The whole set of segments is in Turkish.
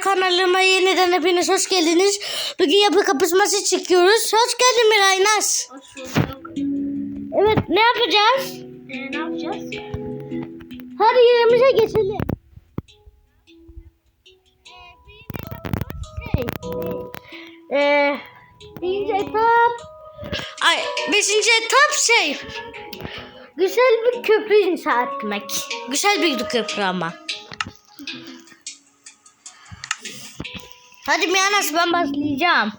kanalıma yeniden hepiniz hoş geldiniz. Bugün yapı kapışması çekiyoruz. Hoş geldin Miray Naz. Hoş bulduk. Evet ne yapacağız? Ee, ne yapacağız? Hadi yerimize geçelim. Ee, birinci etap. Ay, beşinci etap şey. Güzel bir köprü inşa etmek. Güzel bir köprü ama. Hadi Miyanas ben başlayacağım.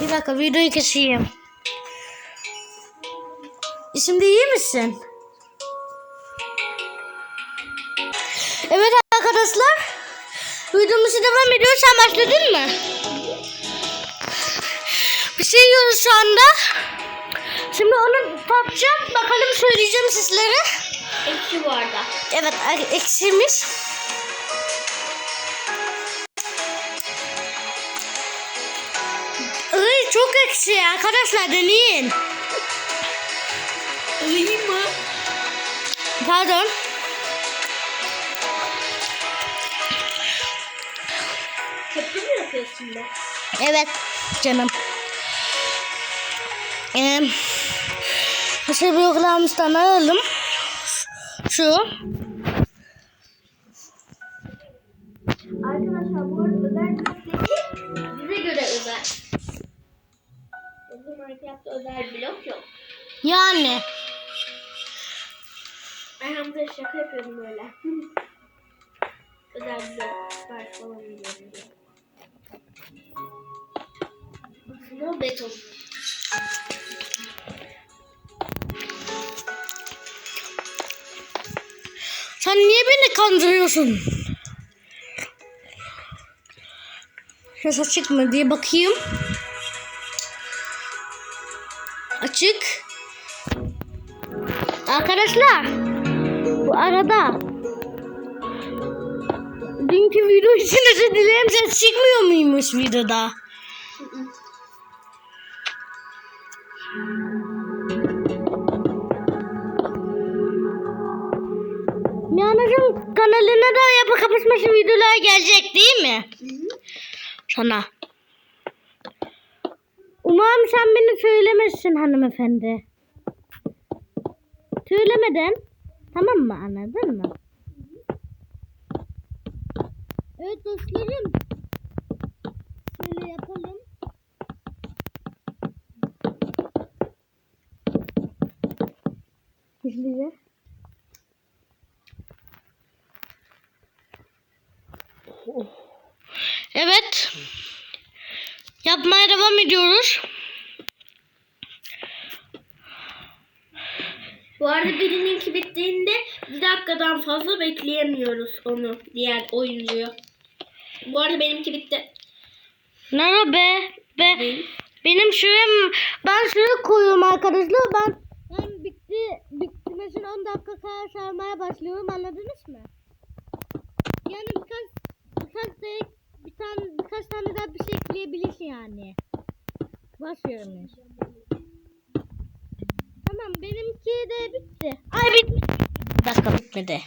Bir dakika videoyu keseyim. Şimdi iyi misin? Evet arkadaşlar. Videomuzu devam ediyor. Sen başladın mı? Bir şey yiyoruz şu anda. Şimdi onu tatacağım. Bakalım söyleyeceğim sizlere. Ekşi bu arada. Evet eksiymiş. Ay çok ekşi arkadaşlar deneyin. İyi mi? Pardon. Köprü mü yapıyorsun şimdi? Evet canım. Ee, şey bloklarımızdan alalım. Şu. Arkadaşlar bu arada özel. Bize göre özel. Bizim Minecraft'ta özel blok yok. Yani. Ben Hamza'ya şaka yapıyorum böyle. özel blok var falan diye. O beton. Sen niye beni kandırıyorsun? Ses açık mı diye bakayım. Açık. Arkadaşlar. Bu arada. Dünkü video için özür dilerim. Ses çıkmıyor muymuş videoda? Mianacığım kanalına da yapı kapışması videolar gelecek değil mi? Sana. Umarım sen beni söylemezsin hanımefendi. Söylemeden. Tamam mı anladın mı? Evet dostlarım. Şöyle yapalım. Hızlıca. Evet. Yapmaya devam ediyoruz. Bu arada birininki bittiğinde bir dakikadan fazla bekleyemiyoruz onu diğer oyuncuyu. Bu arada benimki bitti. Nara be? Be. Benim. Benim şuraya ben şuraya koyuyorum arkadaşlar. Ben ben bitti bitmesine 10 dakika kadar sarmaya başlıyorum. Anladınız mı? Yani birkaç birkaç da bir tane birkaç tane daha bir şey ekleyebilirsin yani. Başlıyorum. Tamam benimki de bitti. Ay bitmedi. Bir dakika bitmedi.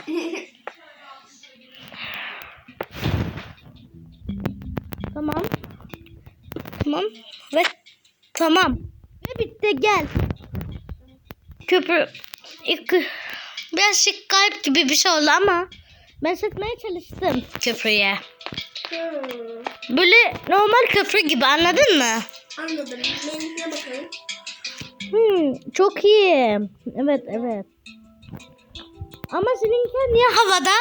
tamam. Tamam. Ve tamam. Ve bitti gel. Köprü ilk birazcık kayıp gibi bir şey oldu ama ben sıkmaya çalıştım köprüye. Hmm, Böyle normal köprü gibi anladın mı? anladım. Benimkine bakalım. Hmm, çok iyi. Evet evet. Ama seninki niye havada?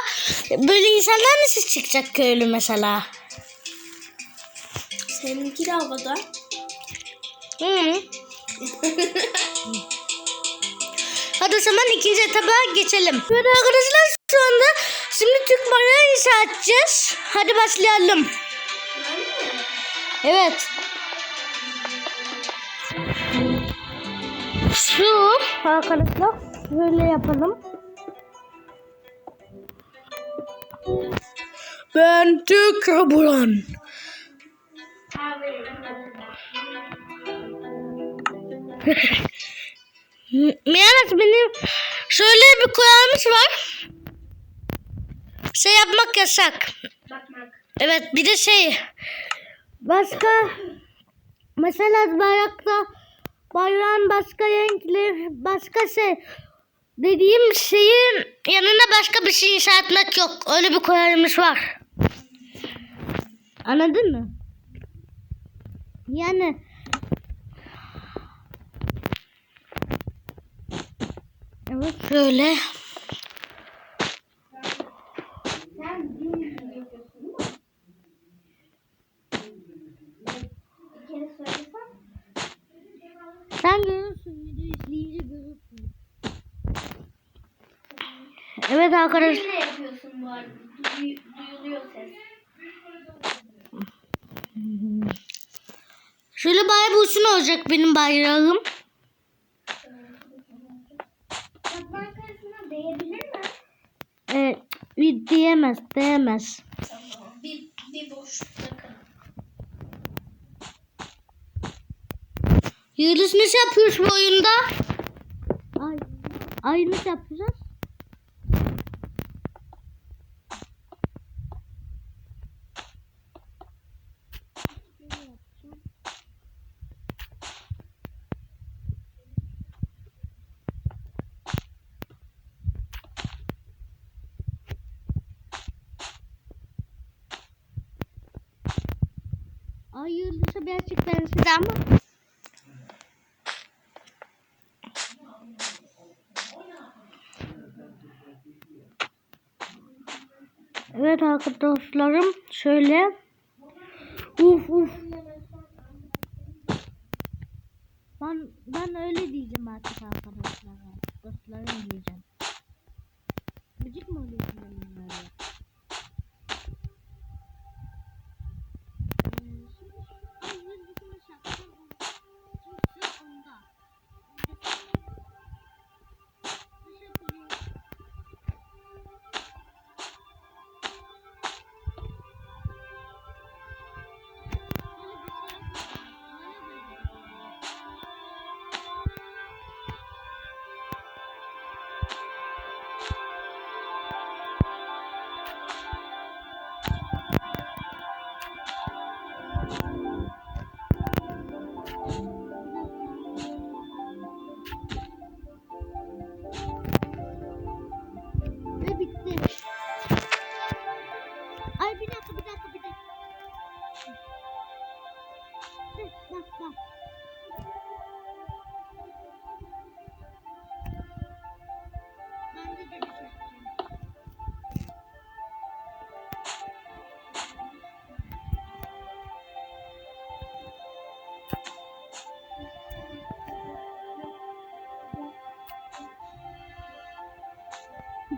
Böyle insanlar nasıl çıkacak köylü mesela? Seninki de havada. Hı. Hadi o zaman ikinci etaba geçelim. Evet arkadaşlar şu anda şimdi Türk inşa edeceğiz. Hadi başlayalım. Evet. Şu arkadaşlar böyle yapalım. Ben Türk Buran. Miyanet benim şöyle bir kuralımız var. Şey yapmak yasak. Bakmak. Evet bir de şey başka mesela bayrakta bayrağın başka renkli başka şey dediğim şeyin yanına başka bir şey inşa etmek yok. Öyle bir kuralımız var. Anladın mı? Yani Evet şöyle. Sen gün yüzünü yapıyorsun değil mi? Bir kere söylesem. Sen görürsün video izleyince görürsün. Evet arkadaşlar. Yine yapıyorsun bu arada. Duy- duyuluyor ses. Şöyle bayağı bir uzun olacak benim bayrağım. Ee, bir diyemez, diyemez. Tamam. Bir, bir boş Yıldız nasıl yapıyoruz bu oyunda? Ay, ay nasıl yapacağız? Ay yıldızı birazcık benzedi ama. Evet arkadaşlarım şöyle. Uf uf. Ben ben öyle diyeceğim artık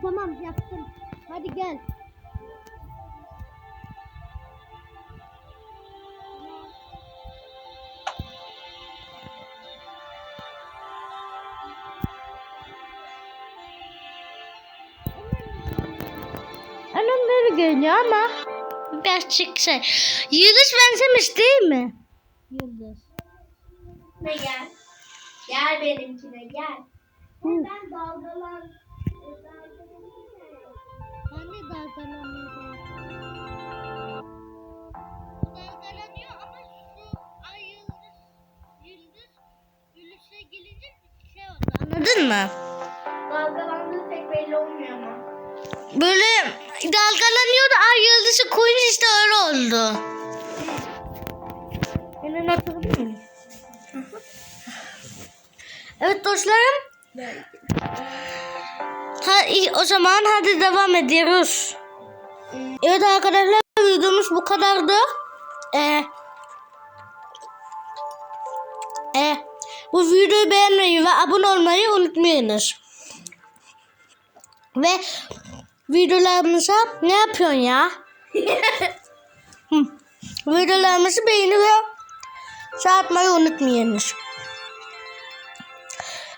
Tamam yaptım. Hadi gel. Önümde bir görünüyor ama birazcık şey. Yıldız benzemiş değil mi? Yıldız. Ne gel. Gel benimkine gel. Hı. Ben de ama şu ay yıldız yıldız yıldız'a gelince şey oldu. Anladın mı? Dalgalandığı pek belli olmuyor ama. Böyle dalgalanıyordu ay yıldızı koyunca işte öyle oldu. Yine hatırladın mı? Evet dostlarım. Ha, o zaman hadi devam ediyoruz. Evet arkadaşlar videomuz bu kadardı. Ee, e, bu videoyu beğenmeyi ve abone olmayı unutmayınız. Ve videolarımıza ne yapıyorsun ya? Videolarımızı beğeni ve şey atmayı unutmayınız.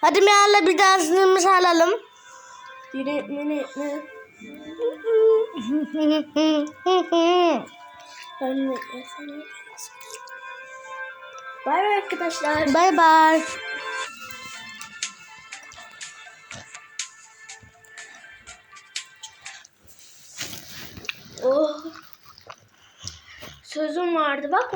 Hadi Meğer'le bir dansımızı alalım. Bay bay arkadaşlar. Bay bay. Oh. Sözüm vardı bak